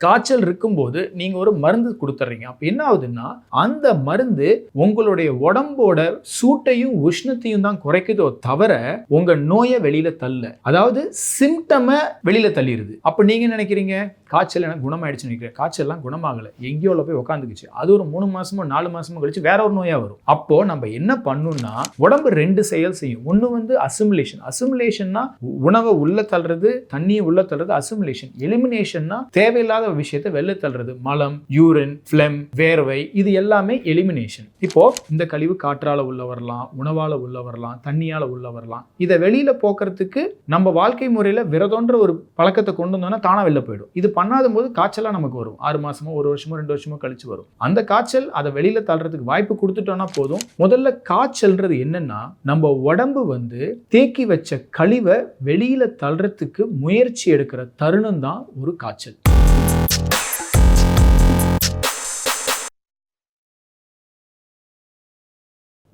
காய்ச்சல் இருக்கும்போது நீங்கள் ஒரு மருந்து கொடுத்துட்றீங்க அப்போ என்ன ஆகுதுன்னா அந்த மருந்து உங்களுடைய உடம்போட சூட்டையும் உஷ்ணத்தையும் தான் குறைக்குதோ தவிர உங்கள் நோயை வெளியில தள்ள அதாவது சிம்டமை வெளியில தள்ளிடுது அப்போ நீங்க நினைக்கிறீங்க? காய்ச்சல் எனக்கு குணமாயிடுச்சு நினைக்கிறேன். காய்ச்சல்லாம் குணமாகலை. எங்கேயோ உள்ள போய் உட்காந்துக்குச்சு அது ஒரு மூணு மாசமோ நாலு மாசமோ கழிச்சு வேற ஒரு நோயாக வரும். அப்போ நம்ம என்ன பண்ணணும்னா உடம்பு ரெண்டு செயல் செய்யும். ஒன்று வந்து அசிமுலேஷன் அசிமுலேஷன்னா உணவை உள்ள தள்ளுறது தண்ணியை உள்ள தள்ளுறது அசிமுலேஷன் எலிமினேஷன்னா தேவையில்லாத விஷயத்தை வெளில தள்ளுறது. மலம் யூரின் ஃபிளம் வேர்வை இது எல்லாமே எலிமினேஷன் இப்போ இந்த கழிவு காற்றால உள்ள வரலாம் உணவால உள்ள வரலாம் தண்ணியால உள்ள வரலாம். இதை வெளியில போக்குறதுக்கு நம்ம வாழ்க்கை முறையில விரதோன்ற ஒரு பழக்கத்தை கொண்டு வந்தோம்னா தானா வெளில போயிடும். இது பண்ணாத போது காய்ச்சலாக நமக்கு வரும். ஆறு மாதமோ ஒரு வருஷமோ ரெண்டு வருஷமோ கழிச்சு வரும். அந்த காய்ச்சல் அதை வெளியில் தள்ளுறதுக்கு வாய்ப்பு கொடுத்துட்டோம்னா போதும். முதல்ல காய்ச்சல்ன்றது என்னன்னா நம்ம உடம்பு வந்து தேக்கி வச்ச கழிவை வெளியில் தள்ளுறதுக்கு முயற்சி எடுக்கிற தருணம் தான் ஒரு காய்ச்சல்.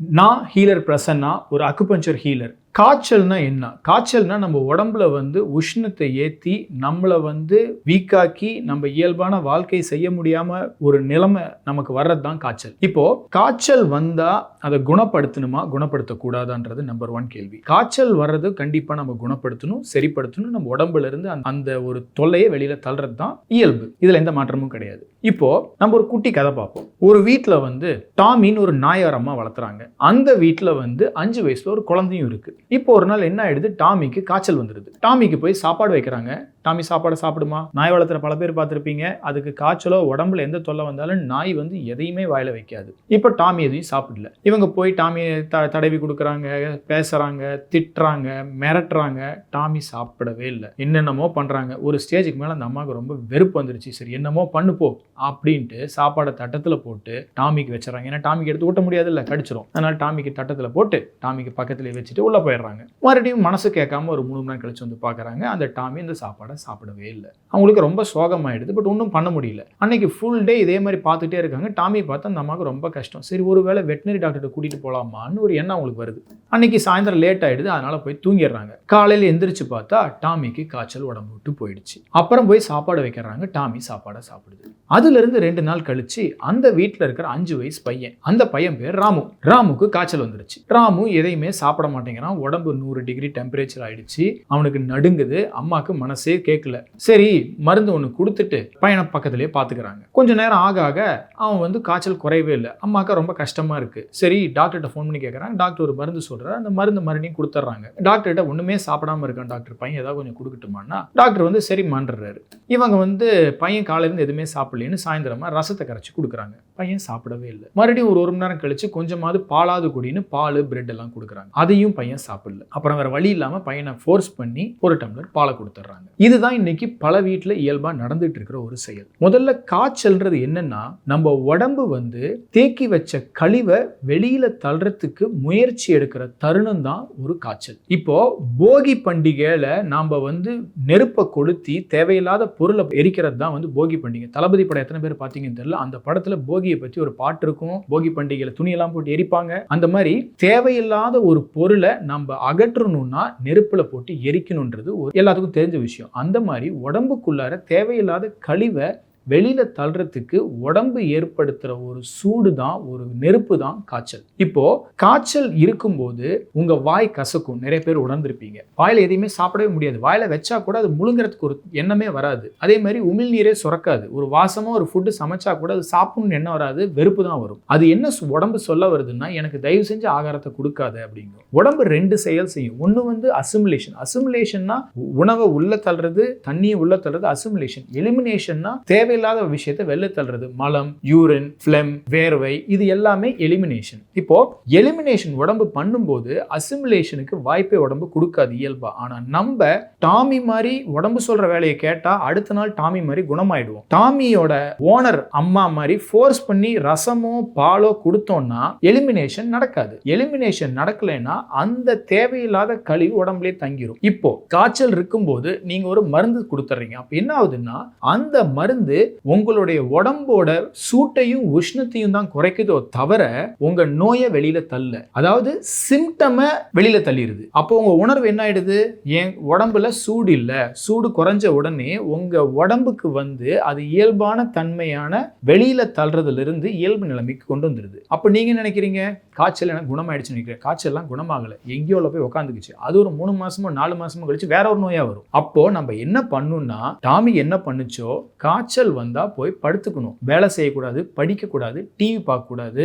நான் ஹீலர் பிரசன்னா ஒரு அக்குபஞ்சர் ஹீலர் காய்ச்சல்னா என்ன? காய்ச்சல்னா நம்ம உடம்புல வந்து உஷ்ணத்தை ஏற்றி நம்மளை வந்து வீக்காக்கி நம்ம இயல்பான வாழ்க்கை செய்ய முடியாமல் ஒரு நிலைமை நமக்கு வர்றது தான் காய்ச்சல். இப்போது காய்ச்சல் வந்தால் அதை குணப்படுத்தணுமா? குணப்படுத்தக்கூடாதான்றது நம்பர் ஒன் கேள்வி. காய்ச்சல் வர்றது கண்டிப்பாக நம்ம குணப்படுத்தணும் சரிப்படுத்தணும். நம்ம உடம்புல இருந்து அந்த- அந்த ஒரு தொல்லையை வெளியில் தள்ளுறது தான் இயல்பு. இதில் எந்த மாற்றமும் கிடையாது. இப்போ நம்ம ஒரு குட்டி கதை பார்ப்போம். ஒரு வீட்டில் வந்து டாமின்னு ஒரு நாயார் அம்மா வளர்த்துறாங்க. அந்த வீட்டில் வந்து அஞ்சு வயசுல ஒரு குழந்தையும் இருக்கு. இப்போ ஒரு நாள் என்ன ஆயிடுது? டாமிக்கு காய்ச்சல் வந்துடுது டாமிக்கு போய் சாப்பாடு வைக்கிறாங்க. டாமி சாப்பாடு சாப்பிடுமா? நாய் வளர்த்துற பல பேர் பார்த்துருப்பீங்க. அதுக்கு காய்ச்சலோ உடம்புல எந்த தொல்லை வந்தாலும் நாய் வந்து எதையுமே வாயில வைக்காது. இப்போ டாமி எதையும் சாப்பிடல. இவங்க போய் டாமியை த தடவி கொடுக்குறாங்க பேசுறாங்க திட்டுறாங்க மிரட்டுறாங்க. டாமி சாப்பிடவே இல்லை. என்னென்னமோ பண்றாங்க. ஒரு ஸ்டேஜுக்கு மேலே அந்த அம்மாவுக்கு ரொம்ப வெறுப்பு வந்துருச்சு. சரி என்னமோ பண்ணு போ அப்படின்ட்டு சாப்பாடை தட்டத்தில் போட்டு டாமிக்கு வச்சுறாங்க ஏன்னா டாமிக்கு எடுத்து ஊட்ட முடியாது இல்லை கடிச்சிரும். அதனால டாமிக்கு தட்டத்தில் போட்டு டாமிக்கு பக்கத்துலேயே வச்சுட்டு உள்ளே போயிடுறாங்க. மறுபடியும் மனசு கேட்காம ஒரு மூணு மணி நேரம் கழிச்சு வந்து பார்க்குறாங்க அந்த டாமி இந்த சாப்பாடை சாப்பிடவே இல்லை. அவங்களுக்கு ரொம்ப சோகமாயிடுது பட் ஒன்றும் பண்ண முடியல. அன்னைக்கு ஃபுல் டே இதே மாதிரி பார்த்துட்டே இருக்காங்க. டாமி பார்த்து அந்த அம்மாவுக்கு ரொம்ப கஷ்டம். சரி ஒருவேளை வெட்டினரி டாக்டர்கிட்ட கூட்டிட்டு போகலாமான்னு ஒரு எண்ணம் அவங்களுக்கு வருது. அன்னைக்கு சாயந்தரம் லேட் ஆயிடுது அதனால போய் தூங்கிடுறாங்க. காலையில் எந்திரிச்சு பார்த்தா டாமிக்கு காய்ச்சல் உடம்பு விட்டு போயிடுச்சு. அப்புறம் போய் சாப்பாடு வைக்கிறாங்க. டாமி சாப்பாடை சாப்பிடுது. அதுல இருந்து ரெண்டு நாள் கழிச்சு அந்த வீட்டில் இருக்கிற அஞ்சு வயசு பையன் அந்த பையன் பேர் ராமு. ராமுக்கு காய்ச்சல் வந்துருச்சு. ராமு எதையுமே சாப்பிட மாட்டேங்கிறான். உடம்பு நூறு டிகிரி டெம்பரேச்சர் ஆயிடுச்சு. அவனுக்கு நடுங்குது. அம்மாக்கு மனசே கேட்கல சரி மருந்து ஒன்று கொடுத்துட்டு பையனை பக்கத்துலேயே பார்த்துக்கிறாங்க கொஞ்ச நேரம் ஆக ஆக அவன் வந்து காய்ச்சல் குறையவே இல்லை. அம்மாக்கா ரொம்ப கஷ்டமா இருக்கு. சரி டாக்டர்கிட்ட ஃபோன் பண்ணி கேட்குறாங்க டாக்டர் ஒரு மருந்து சொல்றாரு. அந்த மருந்து மறுபடியும் கொடுத்துட்றாங்க டாக்டர்கிட்ட ஒண்ணுமே சாப்பிடாம இருக்கான் டாக்டர் பையன் ஏதாவது கொஞ்சம் கொடுக்கட்டுமான்னா டாக்டர் வந்து சரி மாண்டுறாரு. இவங்க வந்து பையன் காலையிலேருந்து எதுவுமே சாப்பிடலன்னு சாயந்தரமா ரசத்தை கரைச்சி கொடுக்குறாங்க. பையன் சாப்பிடவே இல்லை. மறுபடியும் ஒரு ஒரு மணி நேரம் கழிச்சு கொஞ்சமாவது பாலாது குடின்னு பால் பிரெட் எல்லாம் கொடுக்குறாங்க. அதையும் பையன் சாப்பிடல. அப்புறம் வேற வழி இல்லாமல் பையனை ஃபோர்ஸ் பண்ணி ஒரு டம்ளர் பாலை கொடுத்துட்றாங்க. இதுதான் இன்னைக்கு பல வீட்டில் இயல்பாக நடந்துட்டு இருக்கிற ஒரு செயல். முதல்ல காய்ச்சல்ன்றது என்னன்னா நம்ம உடம்பு வந்து தேக்கி வச்ச கழிவை வெளியில தள்ளுறதுக்கு முயற்சி எடுக்கிற தருணம் தான் ஒரு காய்ச்சல். இப்போ போகி பண்டிகையில நாம வந்து நெருப்பை கொளுத்தி தேவையில்லாத பொருளை எரிக்கிறது தான் வந்து போகி பண்டிகை. தளபதி படம் எத்தனை பேர் பார்த்தீங்கன்னு தெரியல. அந்த படத்துல போகியை பற்றி ஒரு பாட்டு இருக்கும். போகி பண்டிகையில துணியெல்லாம் போட்டு எரிப்பாங்க. அந்த மாதிரி தேவையில்லாத ஒரு பொருளை நம்ம அகற்றணும்னா நெருப்புல போட்டு எரிக்கணுன்றது ஒரு எல்லாத்துக்கும் தெரிஞ்ச விஷயம். அந்த மாதிரி உடம்புக்குள்ளார தேவையில்லாத கழிவை வெளியில் தள்ளுறதுக்கு உடம்பு ஏற்படுத்துகிற ஒரு சூடு தான் ஒரு நெருப்பு தான் காய்ச்சல். இப்போது காய்ச்சல் இருக்கும்போது உங்கள் வாய் கசக்கும். நிறைய பேர் உணர்ந்திருப்பீங்க. வாயில் எதையுமே சாப்பிடவே முடியாது. வாயில் வச்சா கூட அது முழுங்குறதுக்கு ஒரு எண்ணமே வராது. அதே மாதிரி உமிழ்நீரே சுரக்காது. ஒரு வாசமாக ஒரு ஃபுட்டு சமைச்சா கூட அது சாப்பிடணும்னு எண்ணம் வராது. வெறுப்பு தான் வரும். அது என்ன உடம்பு சொல்ல வருதுன்னா எனக்கு தயவு செஞ்சு ஆகாரத்தை கொடுக்காது அப்படிங்கும் உடம்பு ரெண்டு செயல் செய்யும். ஒன்று வந்து அசிமுலேஷன் அசிமுலேஷன்னா உணவை உள்ள தள்ளுறது தண்ணியை உள்ள தள்ளுறது அசிமுலேஷன் எலிமினேஷன்னா தேவை தேவையில்லாத விஷயத்தை வெளில தள்ளுறது. மலம் யூரின் ஃபிளெம் வேர்வை இது எல்லாமே எலிமினேஷன் இப்போ எலிமினேஷன் உடம்பு பண்ணும்போது அசிமுலேஷனுக்கு வாய்ப்பே உடம்பு கொடுக்காது இயல்பா. ஆனா நம்ம டாமி மாதிரி உடம்பு சொல்ற வேலையை கேட்டா அடுத்த நாள் டாமி மாதிரி குணமாயிடுவோம். டாமியோட ஓனர் அம்மா மாதிரி ஃபோர்ஸ் பண்ணி ரசமோ பாலோ கொடுத்தோம்னா எலிமினேஷன் நடக்காது. எலிமினேஷன் நடக்கலைன்னா அந்த தேவையில்லாத கழிவு உடம்புலேயே தங்கிடும் இப்போ காய்ச்சல் இருக்கும்போது நீங்க ஒரு மருந்து கொடுத்துறீங்க. அப்ப என்ன ஆகுதுன்னா அந்த மருந்து உங்களுடைய உடம்போட சூட்டையும் உஷ்ணத்தையும் தான் குறைக்குதோ தவிர உங்க நோயை வெளியில தள்ள அதாவது சிம்டமை வெளியில தள்ளிடுது அப்போ உங்க உணர்வு என்ன ஆயிடுது? என் உடம்புல சூடு இல்ல. சூடு குறைஞ்ச உடனே உங்க உடம்புக்கு வந்து அது இயல்பான தன்மையான வெளியில தள்ளுறதுல இருந்து இயல்பு நிலைமைக்கு கொண்டு வந்துருது. அப்போ நீங்க நினைக்கிறீங்க? காய்ச்சல் எனக்கு குணமாயிடுச்சு நினைக்கிறேன். காய்ச்சல்லாம் குணமாகல. எங்கேயோ போய் உட்காந்துக்குச்சு அது ஒரு மூணு மாசமோ நாலு மாசமோ கழிச்சு வேற ஒரு நோயா வரும். அப்போ நம்ம என்ன பண்ணணும்னா டாமி என்ன பண்ணுச்சோ காய்ச்சல் வந்தா போய் படுத்துக்கணும். வேலை செய்யக்கூடாது படிக்கக்கூடாது டிவி பார்க்கக்கூடாது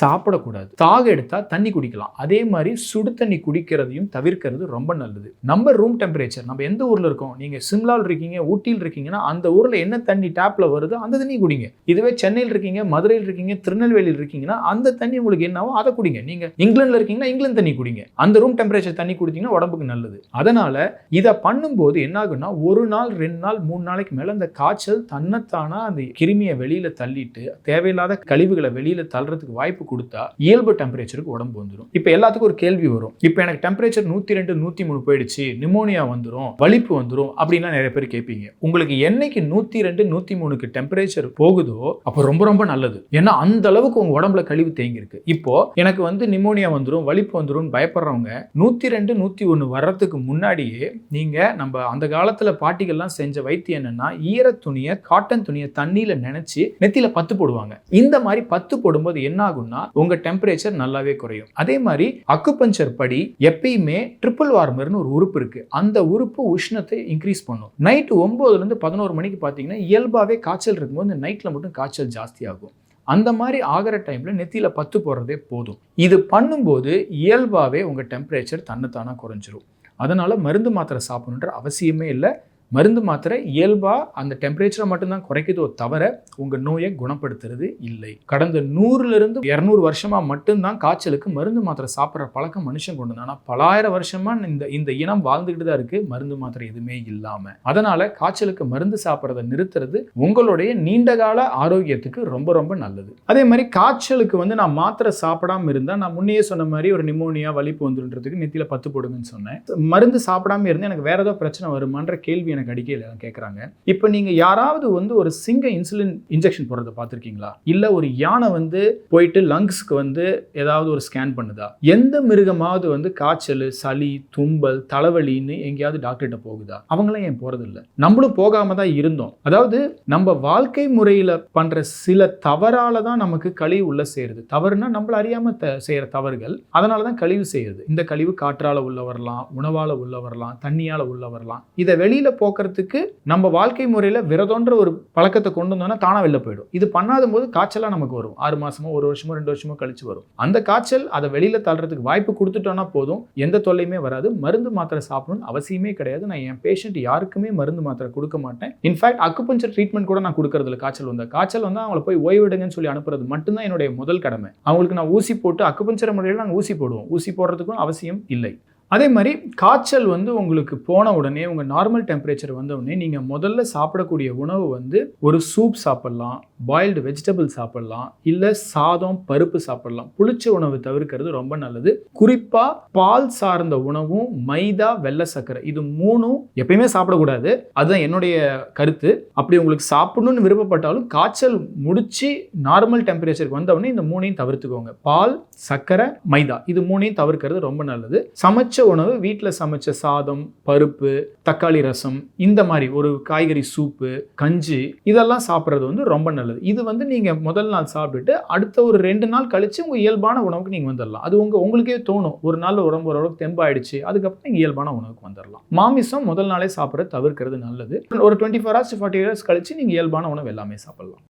சாப்பிடக்கூடாது. தாக எடுத்தா தண்ணி குடிக்கலாம். அதே மாதிரி சுடு தண்ணி குடிக்கிறதையும் தவிர்க்கிறது ரொம்ப நல்லது. நம்ம ரூம் டெம்பரேச்சர் நம்ம எந்த ஊர்ல இருக்கோம்? நீங்க சிம்லாவில் இருக்கீங்க ஊட்டியில் இருக்கீங்கன்னா அந்த ஊர்ல என்ன தண்ணி டேப்ல வருதோ அந்த தண்ணி குடிங்க. இதுவே சென்னையில் இருக்கீங்க மதுரையில் இருக்கீங்க திருநெல்வேலியில் இருக்கீங்கன்னா அந்த தண்ணி உங்களுக்கு என்னவோ அதை குடிங்க. நீங்க இங்கிலாந்துல இருக்கீங்கன்னா இங்கிலாந்து தண்ணி குடிங்க. அந்த ரூம் டெம்பரேச்சர் தண்ணி குடித்தீங்கன்னா உடம்புக்கு நல்லது. அதனால இதை பண்ணும்போது என்ன ஆகுன்னா ஒரு நாள் ரெண்டு நாள் மூணு நாளைக்கு மேல அந்த காய்ச்சல் தன்னை தன்னைத்தானா அந்த கிருமியை வெளியில் தள்ளிட்டு தேவையில்லாத கழிவுகளை வெளியில் தள்ளுறதுக்கு வாய்ப்பு கொடுத்தா இயல்பு டெம்பரேச்சருக்கு உடம்பு வந்துடும் இப்போ எல்லாத்துக்கும் ஒரு கேள்வி வரும். இப்போ எனக்கு டெம்பரேச்சர் நூற்றி ரெண்டு நூற்றி மூணு போயிடுச்சு நிமோனியா வந்துடும் வலிப்பு வந்துடும் அப்படின்லாம் நிறைய பேர் கேட்பீங்க. உங்களுக்கு என்னைக்கு நூற்றி ரெண்டு நூற்றி மூணுக்கு டெம்பரேச்சர் போகுதோ அப்போ ரொம்ப ரொம்ப நல்லது. ஏன்னா அந்த அளவுக்கு உங்கள் உடம்புல கழிவு தேங்கியிருக்கு. இப்போ எனக்கு வந்து நிமோனியா வந்துடும் வலிப்பு வந்துடும் பயப்படுறவங்க நூற்றி ரெண்டு நூற்றி ஒன்று வர்றதுக்கு முன்னாடியே நீங்கள் நம்ம அந்த காலத்தில் பாட்டிகள்லாம் செஞ்ச வைத்தியம் என்னென்னா ஈர துணியை காட்டன் துணியை தண்ணியில் நினைச்சு நெத்தியில பத்து போடுவாங்க. இந்த மாதிரி பத்து போடும்போது என்ன ஆகும்னா உங்க டெம்பரேச்சர் நல்லாவே குறையும். அதே மாதிரி அக்குபஞ்சர் படி எப்பயுமே ட்ரிபிள் வார்மர்னு ஒரு உறுப்பு இருக்கு. அந்த உறுப்பு உஷ்ணத்தை இன்க்ரீஸ் பண்ணும். நைட்டு ஒன்பதுல இருந்து பதினோரு மணிக்கு பார்த்தீங்கன்னா இயல்பாகவே காய்ச்சல் இருக்கும்போது நைட்ல மட்டும் காய்ச்சல் ஜாஸ்தி ஆகும். அந்த மாதிரி ஆகிற டைமில் நெத்தியில் பத்து போடுறதே போதும். இது பண்ணும்போது இயல்பாகவே உங்கள் டெம்பரேச்சர் தன்னைத்தானாக குறைஞ்சிரும். அதனால் மருந்து மாத்திரை சாப்பிடணுன்ற அவசியமே இல்லை. மருந்து மாத்திரை இயல்பாக அந்த டெம்பரேச்சரை மட்டும்தான் குறைக்குதோ தவிர உங்கள் நோயை குணப்படுத்துறது இல்லை. கடந்த நூறுலேருந்து இரநூறு வருஷமாக மட்டும்தான் காய்ச்சலுக்கு மருந்து மாத்திரை சாப்பிட்ற பழக்கம் மனுஷன் கொண்டு வந்தான். ஆனால் பலாயிரம் வருஷமாக இந்த இந்த இனம் வாழ்ந்துக்கிட்டு தான் இருக்குது மருந்து மாத்திரை எதுவுமே இல்லாமல் அதனால் காய்ச்சலுக்கு மருந்து சாப்பிட்றத நிறுத்துறது உங்களுடைய நீண்டகால ஆரோக்கியத்துக்கு ரொம்ப ரொம்ப நல்லது. அதே மாதிரி காய்ச்சலுக்கு வந்து நான் மாத்திரை சாப்பிடாம இருந்தால் நான் முன்னையே சொன்ன மாதிரி ஒரு நிமோனியா வலிப்பு வந்துடுன்றதுக்கு நெத்தியில் பத்து போடுங்கன்னு சொன்னேன். மருந்து சாப்பிடாம இருந்து எனக்கு வேற ஏதோ பிரச்சனை வருமான்ற கேள்வி எனக்கு அடிக்கையில் கேட்குறாங்க இப்போ நீங்கள் யாராவது வந்து ஒரு சிங்க இன்சுலின் இன்ஜெக்ஷன் போடுறத பார்த்துருக்கீங்களா? இல்லை ஒரு யானை வந்து போயிட்டு லங்ஸ்க்கு வந்து ஏதாவது ஒரு ஸ்கேன் பண்ணுதா? எந்த மிருகமாவது வந்து காய்ச்சல் சளி தும்பல் தலைவலின்னு எங்கேயாவது டாக்டர்கிட்ட போகுதா? அவங்களாம் ஏன் போகிறதில்ல நம்மளும் போகாம தான் இருந்தோம். அதாவது நம்ம வாழ்க்கை முறையில் பண்ணுற சில தவறால தான் நமக்கு கழிவு உள்ள சேருது. தவறுனா நம்மள அறியாமல் செய்கிற தவறுகள். அதனால தான் கழிவு செய்யுது இந்த கழிவு காற்றால உள்ள வரலாம் உணவால உள்ள வரலாம் தண்ணியால உள்ள வரலாம். இதை வெளியில போக்குறதுக்கு நம்ம வாழ்க்கை முறையில் விரதோன்ற ஒரு பழக்கத்தை கொண்டு வந்தோம்னா தானாக வெளில போயிடும். இது பண்ணாத போது காய்ச்சலாக நமக்கு வரும். ஆறு மாசமோ ஒரு வருஷமோ ரெண்டு வருஷமோ கழிச்சு வரும். அந்த காய்ச்சல் அதை வெளியில தள்ளுறதுக்கு வாய்ப்பு கொடுத்துட்டோம்னா போதும். எந்த தொல்லையுமே வராது. மருந்து மாத்திரை சாப்பிடணும்னு அவசியமே கிடையாது. நான் என் பேஷண்ட் யாருக்குமே மருந்து மாத்திரை கொடுக்க மாட்டேன். இன்ஃபேக்ட் அக்குபஞ்சர் ட்ரீட்மெண்ட் கூட நான் கொடுக்கறதுல காய்ச்சல் வந்த. காய்ச்சல் வந்தால் அவங்கள போய் ஓய்விடுங்கன்னு சொல்லி அனுப்புறது மட்டும்தான் என்னுடைய முதல் கடமை. அவங்களுக்கு நான் ஊசி போட்டு அக்குபஞ்சர் முறையில் நாங்கள் ஊசி போடுவோம். ஊசி போடுறதுக்கும் அவசியம் இல்லை. அதே மாதிரி காய்ச்சல் வந்து உங்களுக்கு போன உடனே உங்கள் நார்மல் டெம்பரேச்சர் வந்த உடனே நீங்கள் முதல்ல சாப்பிடக்கூடிய உணவு வந்து ஒரு சூப் சாப்பிட்லாம் பாயில்டு வெஜிடபிள் சாப்பிட்லாம் இல்லை சாதம் பருப்பு சாப்பிட்லாம். புளிச்ச உணவு தவிர்க்கிறது ரொம்ப நல்லது. குறிப்பாக பால் சார்ந்த உணவும் மைதா வெள்ளை சர்க்கரை இது மூணும் எப்பயுமே சாப்பிடக்கூடாது. அதுதான் என்னுடைய கருத்து. அப்படி உங்களுக்கு சாப்பிடணும்னு விருப்பப்பட்டாலும் காய்ச்சல் முடிச்சு நார்மல் டெம்பரேச்சருக்கு வந்த உடனே இந்த மூணையும் தவிர்த்துக்கோங்க. பால் சர்க்கரை மைதா இது மூணையும் தவிர்க்கிறது ரொம்ப நல்லது. சமைச்ச உணவு வீட்டில் சமைச்ச சாதம் பருப்பு தக்காளி ரசம் இந்த மாதிரி ஒரு காய்கறி சூப்பு கஞ்சி இதெல்லாம் சாப்பிட்றது வந்து ரொம்ப நல்லது. இது வந்து நீங்கள் முதல் நாள் சாப்பிட்டுட்டு அடுத்த ஒரு ரெண்டு நாள் கழிச்சு உங்கள் இயல்பான உணவுக்கு நீங்கள் வந்துடலாம் அது உங்கள் உங்களுக்கே தோணும். ஒரு நாள் உடம்பு ஓரளவுக்கு தெம்பாயிடுச்சு அதுக்கப்புறம் நீங்கள் இயல்பான உணவுக்கு வந்துடலாம் மாமிசம் முதல் நாளே சாப்பிட்றது தவிர்க்கிறது நல்லது. ஒரு twenty four hours forty hours கழிச்சு நீங்கள் இயல்பான உணவு எல்லாமே சாப்பிடலாம்.